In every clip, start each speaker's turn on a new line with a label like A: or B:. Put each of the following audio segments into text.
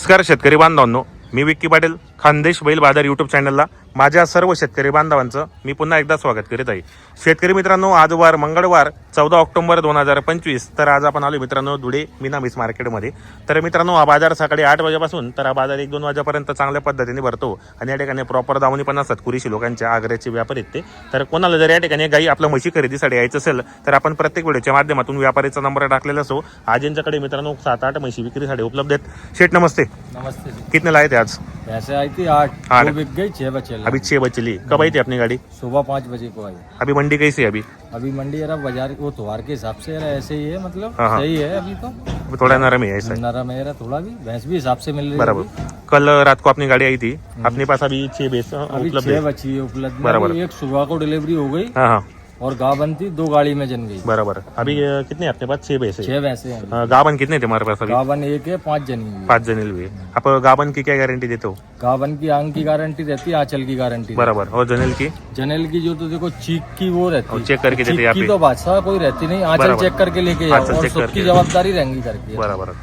A: नमस्कार शेतकरी बांधवांनो. मी विक्की पाटील खानदेश बैल बाजार यूट्यूब चॅनलला माझ्या सर्व शेतकरी बांधवांचं मी पुन्हा एकदा स्वागत करीत आहे. शेतकरी मित्रांनो आज वार मंगळवार चौदा ऑक्टोबर दोन हजार पंचवीस तर आज आपण आलो मित्रांनो धुळे मिनामीस मार्केटमध्ये. तर मित्रांनो हा बाजार सकाळी आठ वाजेपासून तर हा बाजार एक दोन वाजेपर्यंत चांगल्या पद्धतीने भरतो आणि या ठिकाणी प्रॉपर दावणी पण असतात कुरीशी लोकांच्या आग्र्याचे व्यापारी आहेत ते. तर कोणाला जर या ठिकाणी गाई आपल्या म्हशी खरेदीसाठी यायचं असेल तर आपण प्रत्येक व्हिडिओच्या माध्यमातून व्यापारीचा नंबर टाकलेला असो. आज यांच्याकडे मित्रांनो सात आठ म्हशी विक्रीसाठी उपलब्ध आहेत. शेठ नमस्ते.
B: नमस्ते जी
A: कितने लाए थे आज?
B: भैंसे आई थी आठ
A: आठ।
B: बिक गई छह बचे
A: अभी छह बजे ली। कब आई थी अपनी गाड़ी?
B: सुबह पाँच बजे को आई।
A: अभी मंडी कैसी है अभी?
B: अभी मंडी यार बाज़ार वो त्योहार के हिसाब से यार ऐसे ही है मतलब
A: हाँ, हाँ।
B: सही है अभी तो।
A: अभी थोड़ा नरम है ऐसा।
B: नरम है यार थोड़ा भी भैंस भी हिसाब से मिल रही है
A: बराबर। कल रात को अपनी गाड़ी आई थी। अपने पास अभी छह
B: अभी
A: उपलब्ध
B: छह
A: है।
B: बची है उपलब्ध
A: बराबर।
B: एक सुबह को डिलीवरी हो गई।
A: हाँ हाँ।
B: और गाबन थी दो गाड़ी में जन गई।
A: बराबर। अभी कितने अपने पास? छह है
B: छह भैंसे हैं
A: गाबन कितने थे हमारे पास अभी?
B: गाबन एक है पाँच जनी।
A: पाँच जने हुए आप गाबन की क्या गारंटी देते हो?
B: गाबन की आंग की गारंटी रहती है आंचल की गारंटी
A: बराबर। और जनेल की?
B: जनेल की जो तो देखो चीक की वो रहती है।
A: चेक करके देते
B: तो बादशाह कोई रहती नहीं आंचल चेक करके लेके जाओ सबकी जवाबदारी रहेंगी करके
A: बरोबर।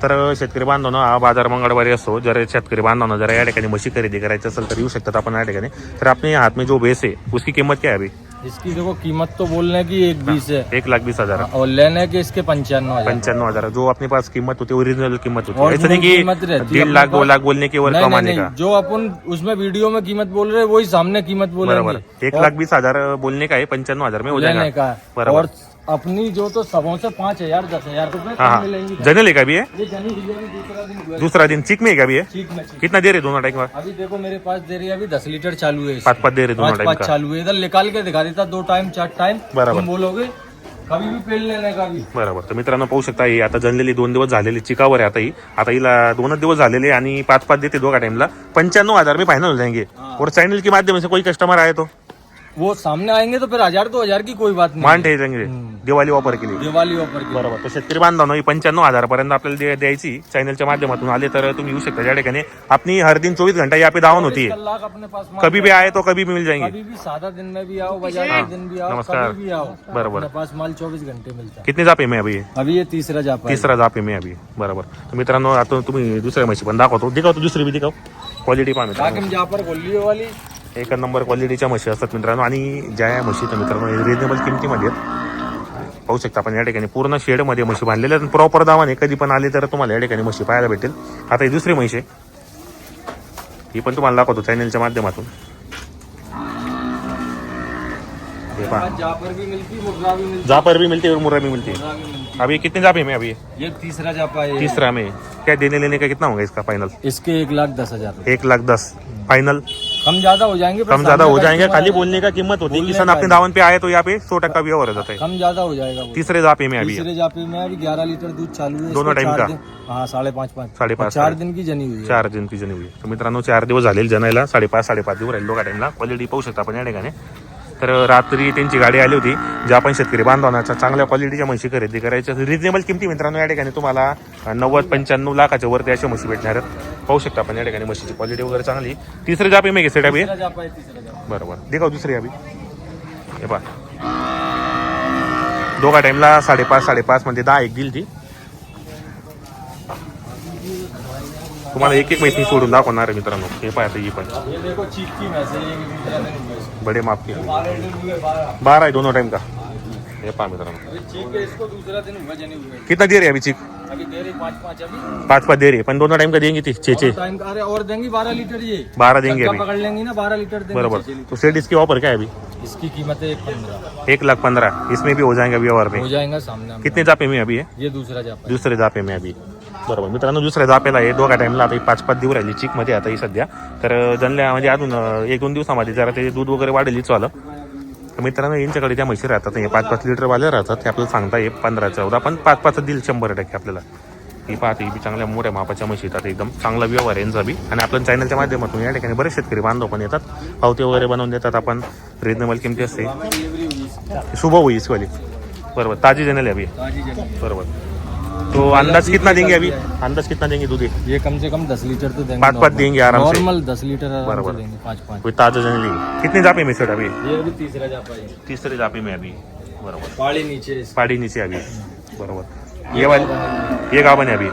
A: तर शेतकरी बांधवांनो हा बाज़ार मंगळवारी असतो जर शेतकरी बांधवांना जर या ठिकाणी म्हशी खरेदी करायची असेल तर येऊ शकतात आपण या ठिकाणी. तर अपने हाथ में जो बेस है उसकी कीमत क्या है अभी?
B: इसकी देखो कीमत तो बोलने की एक बीस है।
A: एक लाख बीस हज़ार
B: और लेने के इसके पंचानवे
A: पंचानवे हज़ार जो अपने पास कीमत होती है ओरिजिनल कीमत होती
B: है।
A: ऐसा नहीं की
B: है
A: डेढ़ लाख दो लाख बोलने की कमाने
B: जो अपन उसमें वीडियो में कीमत बोल रहे हैं वही सामने कीमत
A: बोल
B: रहे
A: एक लाख बीस हज़ार बोलने का है पंचानवे हज़ार में हो
B: लेने
A: जाएगा
B: का और अपनी जो तो सबों से पाँच हजार दस हजार रुपए
A: हाँ
B: मिलेंगी।
A: जनरल का भी है?
B: ये जनी डिलीवरी दूसरा दिन हुआ है।
A: दूसरा दिन चिक में का भी है?
B: ठीक में ठीक
A: कितना दे रहे दोनों टाइम का?
B: अभी देखो मेरे पास दे रही है अभी दस लीटर चालू है इसकी।
A: पाच पाच दे रहे दोनों
B: पाँच
A: टाइम
B: पाँच
A: का।
B: चालू है। इधर निकाल के दिखा देता दो टाइम चार टाइम
A: बराबर।
B: तुम बोलोगे कभी भी पेल लेने का भी
A: बरोबर। तर मित्रांनो पाहू शकता ही आता जनलेली दोन दिवस झालेली चिकावर आहे आता ही. आता हिला दोनच दिवस झालेले आणि पाच पाच देते दोघा टाइमला पंच्याण्णव हजार में फाइनल हो. जाएंगे। और चैनल के माध्यम से कोई कस्टमर आए तो?
B: वो सामने आएंगे तो फिर हजार दो हजार की कोई बात नहीं।
A: मान ठेवायचे। दिवाळी ऑफर केली
B: दिवाली ऑफर की
A: बरोबर तर शेतकरी बांधवांनो ही पंच्याण्णव हजारापर्यंत आपल्याला दे- द्यायची चॅनलच्या माध्यमातून आले तर तुम्ही येऊ शकता. या ठिकाणी आपली हर दिन चोवीस घंटा यहाँ पे दावण होती है
B: लाख अपने पास माल
A: कभी भी आए तो कभी भी मिल जाएंगे.
B: कभी भी सादा दिन में भी आओ बाजार
A: हाँ,
B: के दिन भी आओ
A: नमस्कार।
B: कभी भी आओ
A: बराबर।
B: अपने पास माल चौबीस घंटे मिलता
A: कितने जापे में अभी?
B: अभी ये तीसरा जापा है।
A: तिसरा जापे में अभी बरोबर। तर मित्रांनो आता तुम्ही दुसऱ्या म्हशी पण दाखवतो. दिखावतो दुसरी बी दिखाव. क्वालिटी पहा मित्रांनो.
B: बाकी जापर गोल्ली वाली
A: एक नंबर क्वालिटीच्या म्हशी असतात मित्रांनो. आणि ज्या या म्हशी तर मित्रांनो रिजनेबल किमतीमध्ये आहेत. पाहू शकता आपण या ठिकाणी. पूर्ण शेडमध्ये म्हशी बांधलेल्या आहेत. प्रॉपर दावाने कधी पण आले तर तुम्हाला या ठिकाणी म्हशी पाहायला भेटेल. आता ही दुसरी म्हशी आहे. ही पण तुम्हाला दाखवतो चॅनलच्या माध्यमातून. हे पहा.
B: जापर भी मिलती
A: है और मुर्रा भी मिलती है अभी कितने जापे में अभी?
B: ये तीसरा जापा है
A: तीसरा में. क्या देने लेने का कितना होगा इसका फाइनल
B: इसके एक लाख दस हजार।
A: एक लाख दस. फाइनल
B: कम ज्यादा हो जाएंगे
A: कम ज्यादा हो
B: का
A: जाएंगे? खाली बोलने का कीमत होती है। किसान
B: का
A: अपने। दावन पे आए तो यहाँ पे सौ टक्का भी और हो जाता है।
B: कम ज्यादा हो जाएगा
A: तीसरे जापे में अभी
B: तीसरे जापे में अभी ग्यारह लीटर दूध चालू है
A: दोनों टाइम का?
B: हाँ साढ़े पाँच पाँच।
A: साडेपाच
B: चार दिन की जनी हुई है।
A: चार दिन की जनी हुई तर मित्रांनो चार दिवस झालेले जनायला साडेपाच साडेपाच दिवस राहिले दोघा टाइमला क्वालिटी पाहू शकता आपण या ठिकाणी. तर रात्री त्यांची गाडी आली होती ज्या आपण शेतकरी बांधवांना चांगल्या क्वालिटीच्या म्हशी खरेदी करायच्या रिजनेबल किमती मित्रांनो या ठिकाणी तुम्हाला नव्वद पंच्याण्णव लाखाच्या वरती अशा म्हशी भेटणार आहेत. पाहू शकता आपण या ठिकाणी म्हशीची क्वालिटी वगैरे चांगली. तिसरे जापे मी घेसे डाबी बरोबर दिखाव दुसरी अभी हे पहा. दोघा टाइमला साडेपाच साडेपाच म्हणजे दहा एक दिल ती तुम्हाला एक एक मैत्री सोडून दाखवणार आहे मित्रांनो. हे पाहता ही पण.
B: ये ये।
A: बडे माप के
B: बारह
A: आहे दोनों टाइम का? हे पहा मित्रांनो.
B: अभी चीक इसको दूसरा दिन हुआ जनी हुए
A: कितना दे रही है अभी चिक?
B: पाँच पाँच अभी
A: पाच पाच दे रही. है पण दोनों टाइम का देंगी ती? छे छे.
B: अरे और देंगी बारह लीटर ये
A: बारह देंगे
B: पकड़ लेंगी ना बारह लीटर
A: बरोबर. तो सेट इसकी ऑफ़र क्या है अभी?
B: इसकी कीमत है एक पंद्रह
A: एक लाख पंद्रह. इसमें भी हो जाएँगे अभी और में.
B: हो जाएगा सामने.
A: कितने जापे में अभी है
B: ये दूसरा जापा
A: दुसरे जापे में अभी. बरोबर. मित्रांनो दुसऱ्या जापेला आहे. दोघा टाईमला आता पाच पाच दिवस राहिली चिकमध्ये आता ही सध्या. तर जनल्या म्हणजे अजून एक दोन दिवसामध्ये जरा ते दूध वगैरे वाढेल हीच तर मित्रांनो यांच्याकडे ज्या म्हशी राहतात. हे पाच पाच लिटर वाले राहतात. ते आपल्याला सांगता ये पंधरा चौदा पण पाच पाच दिल शंभर टक्के आपल्याला. ही पाहते ही बी चांगल्या मोठ्या मापाच्या म्हशी येतात एकदम चांगला व्यवहार आहे यांचा बी. आणि आपल्या चॅनलच्या माध्यमातून या ठिकाणी बरेच शेतकरी बांधव पण येतात. पावते वगैरे बनवून देतात. आपण रिजनेबल किमती असते. शुभ होईल वाली. बरोबर. ताजी जनल है बरोबर. तो अंदाज कितना देंगे अभी? अंदाज कितना देंगे दूध? ये?
B: कम से कम दस लीटर तो देंगे
A: पाँच पाँच देंगे आराम से।
B: नॉर्मल दस लीटर
A: बराबर।
B: देंगे पाँच पाँच।
A: कोई ताज़ा जन ली कितने जापे में सेट अभी?
B: ये अभी तीसरा जापा है।
A: तीसरे जापे में अभी। बरोबर।
B: पाड़ी नीचे
A: पाड़ी नीचे अभी। बरोबर। ये वाली ये गावन है अभी?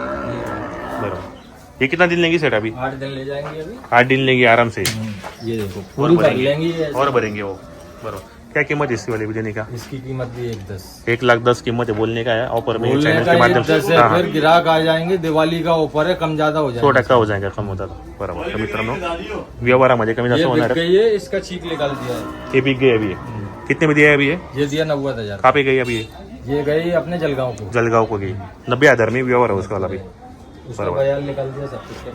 A: बरोबर। ये कितना दिन लेंगे सेठ अभी?
B: आठ दिन ले जाएँगे अभी।
A: आठ दिन लेंगी आराम से।
B: ये देखो।
A: और भरेंगे वो। बरोबर। क्या कीमत है इसकी वाली भी देने का?
B: इसकी कीमत भी एक दस।
A: एक लाख दस कीमत है बोलने का है ऑफ़र में चैनल
B: के
A: माध्यम से।
B: है
A: हाँ.
B: फिर ग्राहक आ जाएँगे दिवाली का ऑफ़र है कम ज़्यादा हो
A: सौ
B: जाएगा।
A: टक्का हो जाएगा कम होता बरोबर। तर मित्रांनो व्यवहारामध्ये कमी जास्त
B: ये
A: होणार
B: बिक
A: आहे
B: है इसका चीक निकाल दिया है।
A: ये बिक गए अभी। कितने में दिया है अभी ये?
B: ये दिया नब्बे हज़ार।
A: कहाँ पे गई अभी ये?
B: गई अपने जलगांव को।
A: जलगाव को गई। नब्बे हज़ार में व्यवहार है उसका वाला भी।
B: उसका
A: बरोबर.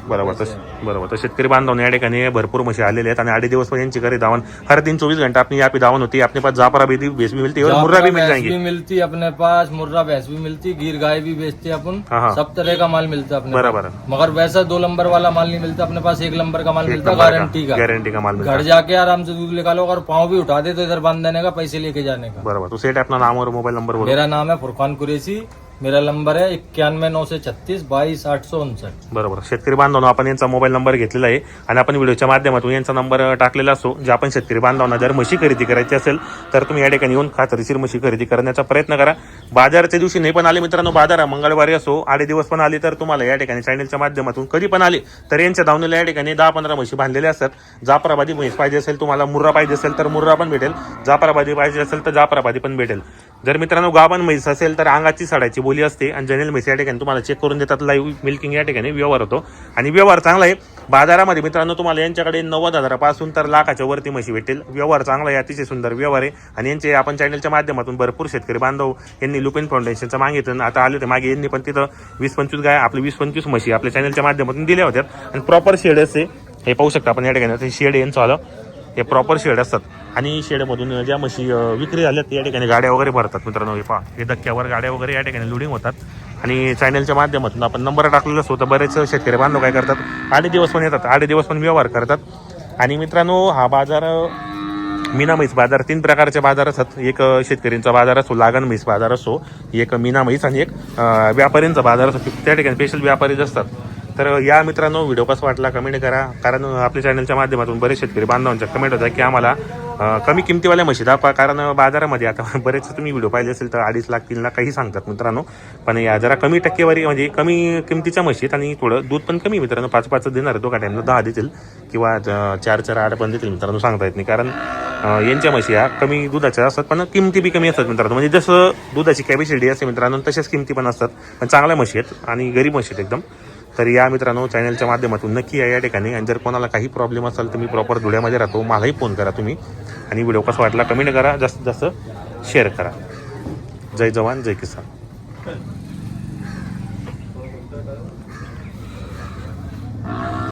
A: बरोबर. तर बरोबर. तर शेतकरी बांधवांनी या ठिकाणी भरपूर म्हशी आलेले आहेत आणि आठ दिवस पण यांची घरी धावण. हर दिन चौबीस घंटा अपनी यहाँ पे धावन होती. है अपने पास जापरा भी भेस भी मिलती है और मुर्रा भी मिल जाएँगी
B: भी मिलती अपने पास मुर्रा भैंस भी मिलती गिर गाय भी बेचते हैं अपन
A: हाँ।
B: सब तरह का माल मिलता है अपने
A: बराबर.
B: मगर वैसा दो नंबर वाला माल नहीं मिलता अपने पास एक नंबर का माल मिलता गारंटी का.
A: गारंटी का माल
B: घर जाके आराम से दूध निकालो अगर पाँव भी उठा दे तो इधर बाँध देने का पैसे लेके जाने का.
A: बराबर. तो सेठ अपना नाम और मोबाइल नंबर
B: मेरा नाम है फुरखान कुरेशी. मेरा नंबर आहे एक्क्याण्णव नऊशे से छत्तीस बाईस आठ उनसठ।
A: बरोबर. शेतकरी बांधवांनो आपण यांचा मोबाईल नंबर घेतलेला आहे आणि आपण व्हिडिओच्या माध्यमातून यांचा नंबर टाकलेला असतो जे आपण शेतकरी बांधवांना जर म्हशी खरेदी करायची असेल तर तुम्ही या ठिकाणी येऊन खात्रीशीर म्हशी खरेदी करण्याचा प्रयत्न करा. बाजारच्या दिवशी नाही पण आले मित्रांनो बाजार मंगळवारी असो आडे दिवस पण आले तर तुम्हाला या ठिकाणी चॅनलच्या माध्यमातून कधी पण आले तर यांच्या धावणीला या ठिकाणी दहा पंधरा म्हशी बांधलेल्या असतात. जाफराबादी म्हैस पाहिजे असेल तुम्हाला मुर्रा पाहिजे असेल तर मुर्रा पण भेटेल. जाफराबादी पाहिजे असेल तर जाफराबादी पण भेटेल. जर मित्रांनो गाभण म्हैस असेल तर अंगाची साडाची बोली असते. आणि जनरल म्हैस या ठिकाणी तुम्हाला चेक करून देतात. लाईव्ह मिल्किंग या ठिकाणी व्यवहार होतो. आणि व्यवहार चांगला आहे. बाजारामध्ये मित्रांनो तुम्हाला यांच्याकडे नव्वद हजारापासून तर लाखाच्या वरती म्हशी भेटेल व्यवहार चांगला आहे. अतिशय सुंदर व्यवहार आहे. आणि यांचे आपण चॅनलच्या माध्यमातून भरपूर शेतकरी बांधव यांनी लुपेन फाउंडेशनचं मागितलं. आता आले होते मागे. यांनी पण तिथं वीस पंचवीस गाय आपले वीस पंचवीस म्हशी आपल्या चॅनलच्या माध्यमातून दिल्या होत्या. आणि प्रॉपर शेड असते हे पाहू शकता आपण या ठिकाणी. शेड यांचं आलं. हे प्रॉपर शेड असतात. आणि शेडमधून ज्या म्हशी विक्री झाल्यात त्या ठिकाणी गाड्या वगैरे भरतात मित्रांनो. हे पहा हे धक्क्यावर गाड्या वगैरे या ठिकाणी लोडिंग होतात. आणि चॅनलच्या माध्यमातून आपण नंबर टाकलेला असतो तर बरेच शेतकरी बांधव काय करतात आठ दिवस पण येतात आठ दिवस पण व्यवहार करतात. आणि मित्रांनो हा बाजार अं, मीना म्हैस बाजार तीन प्रकारचे बाजार असतात. एक शेतकऱ्यांचा बाजार असतो लागण म्हैस बाजार असतो. एक मीना म्हैस आणि एक व्यापाऱ्यांचा बाजार असतो. त्या ठिकाणी स्पेशल व्यापारीच असतात तर या मित्रांनो व्हिडिओ कसा वाटला कमेंट करा. कारण आपल्या चॅनलच्या माध्यमातून बरेच शेतकरी बांधवांच्या कमेंट होत्या की आम्हाला कमी किमतीवाल्या म्हशी दाखवा. कारण बाजारामध्ये आता बरेच तुम्ही व्हिडिओ पाहिले असेल तर अडीच लाख तीन लाख काही सांगतात मित्रांनो. पण या जरा कमी टक्केवारी म्हणजे कमी किमतीच्या म्हशीत आणि थोडं दूध पण कमी मित्रांनो. पाच पाच देणार दोघा टाईमला दहा देतील किंवा चार चार आठ पण देतील मित्रांनो सांगता येत नाही. कारण यांच्या म्हशी ह्या कमी दुधाच्या असतात पण किमती बी कमी असतात मित्रांनो. म्हणजे जसं दुधाची कॅपॅसिटी असते मित्रांनो तशाच किमती पण असतात. पण चांगल्या म्हशी आहेत आणि गरीब म्हशी आहेत एकदम. तर या मित्रांनो चॅनलच्या माध्यमातून नक्की या या ठिकाणी. आणि जर कोणाला काही प्रॉब्लेम असेल तर मी प्रॉपर धुळ्यामध्ये राहतो. मलाही फोन करा तुम्ही. आणि व्हिडिओ कसा वाटला कमेंट करा. जास्तीत जास्त शेअर करा. जय जवान जय किसान.